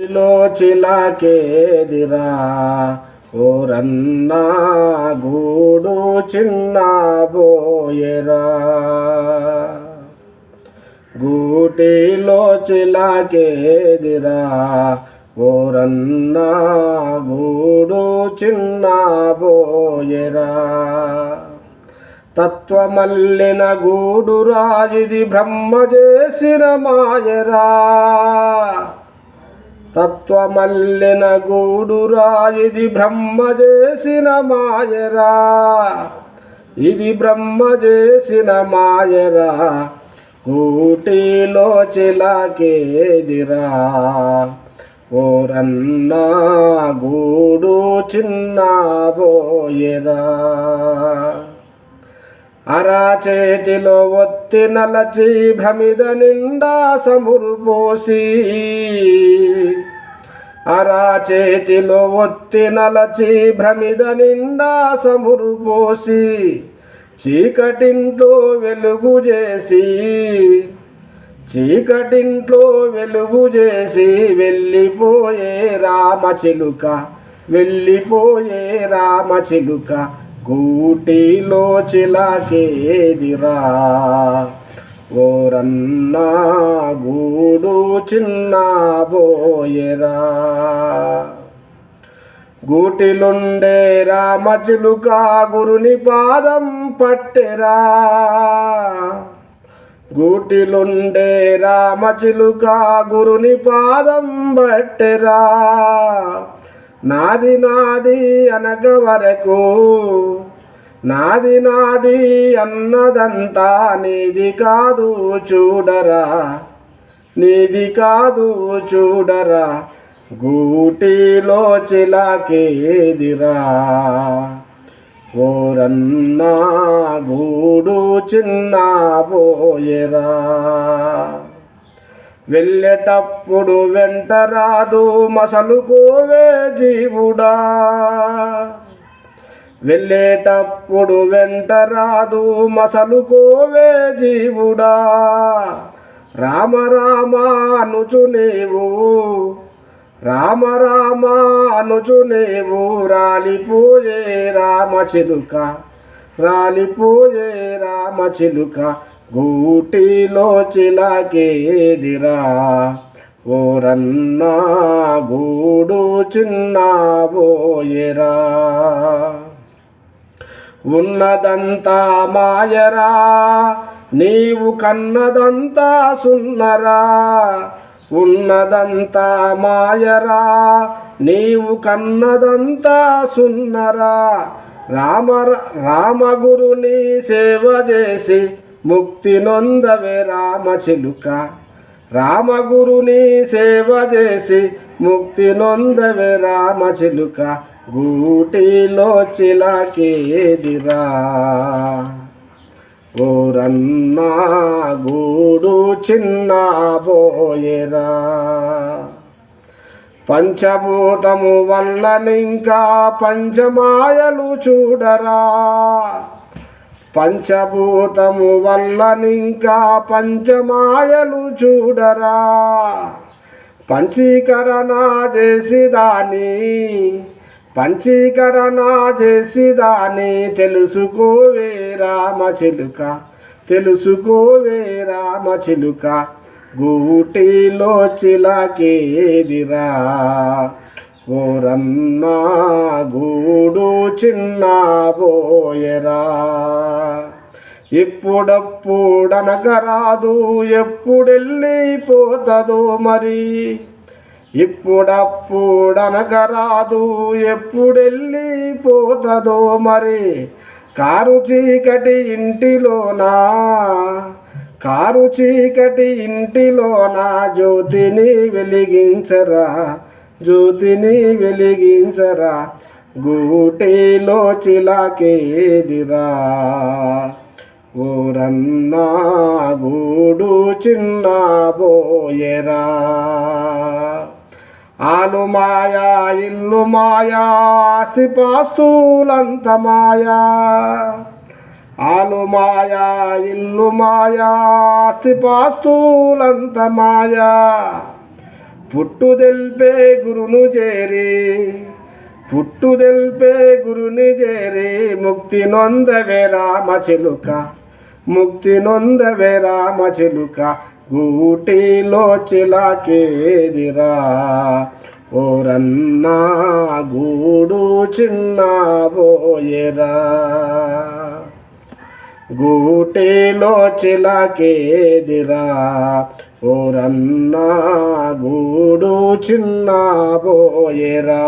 లో చిలకేదిరా? ఓరన్నా గూడు చిన్న బోయరా గూటిలో చిలకేదిరా? ఓరన్నా గూడు చిన్న బోయరా తత్వమల్లిన గూడు రాజిది బ్రహ్మ చేసిన మాయరా? తత్వమల్లిన గూడురా ఇది బ్రహ్మ చేసిన మాయరా. ఇది బ్రహ్మ చేసిన మాయరా. కూటిలో చిలకేదిరా. ఓరన్నా గూడు చిన్న బోయరా. అరాచేతిలో ఒత్తి నలచి భ్రమిద నిండా సమురు పోసి. అరాచేతిలో ఒత్తి నలచి భ్రమిద నిండా సమురు పోసి. చీకటింట్లో వెలుగు చేసి. చీకటింట్లో వెలుగు చేసి వెళ్ళిపోయే రామచిలుక వెళ్ళిపోయే రామచిలుక గూటిలో చిలాకేదిరా? ఓరన్నా గూడు చిన్న బోయరా? గూటిలుండే రామచిలుక గురుని పాదం పట్టెరా? గూటిలుండే రామచిలుక గురుని పాదం పట్టెరా? నాది నాది అనగ వరకు నాది నాది అన్నదంతా నీది కాదు చూడరా నీది కాదు చూడరా గూటిలో చిలాకేదిరా ఓరన్నా గూడు చిన్న పోయరా. వెళ్ళేటప్పుడు వెంట రాదు మసలుకోవే జీవుడా వెళ్ళేటప్పుడు వెంట రాదు మసలుకోవే జీవుడా రామ రామ అనుచు నీవు రామ రామ అనుచు నీవు రాలిపోయే రామ చిలుక రాలిపోయే రామ చిలుక. గూటిలో చిలకేదిరా? ఓరన్నా గూడు చిన్నబోయేరా? ఉన్నదంతా మాయరా? నీవు కన్నదంతా సున్నరా? ఉన్నదంతా మాయరా? నీవు కన్నదంతా సున్నరా? రామ రామగురుని సేవ చేసి ముక్తి నొందవే రామ చిలుక. రామగురుని సేవ చేసి ముక్తి నొందవే రామ చిలుక. గూటిలో చిలకేదిరా. ఓరన్నా గూడు చిన్న బోయరా. పంచభూతము వల్లనింకా పంచమాయలు చూడరా. పంచభూతము వల్లనింకా పంచమాయలు చూడరా. పంచీకరణ చేసిదాని పంచీకరణ చేసిదాని తెలుసుకోవే రామ చిలుక తెలుసుకోవే రామ చిలుక. గూటిలో చిలకేదిరా. ఓరన్నా గూడు చిన్న బోయరా ఇప్పుడప్పుడనగరాదు ఎప్పుడెళ్ళిపోతుందో మరి. ఇప్పుడప్పుడనగరాదు ఎప్పుడెళ్ళిపోతుందో మరి. కారు చీకటి ఇంటిలోనా? కారు చీకటి ఇంటిలోనా? జ్యోతిని వెలిగించరా. జ్యోతిని వెలిగించరా గూటిలో చిలకేదిరా? ఓరన్నా గూడు చిన్న బోయరా ఆలు మాయా ఇల్లు మాయా ఆస్తిపాస్తులంత మాయా? ఆలు మాయా ఇల్లు మాయా ఆస్తిపాస్తులంత మాయా? పుట్టు తెల్పే గురును చేరి పుట్టు తెల్పే గురుని చేరి ముక్తి నొందవే రామ చిలుక ముక్తి నొందవే రామ చిలుక గూటిలో చిలాకేదిరా ఓరన్నా గూడు చిన్న బోయేరా? గూటిలో చిలాకేదిరా ఓరన్నా గూడు చిన్న పోయేరా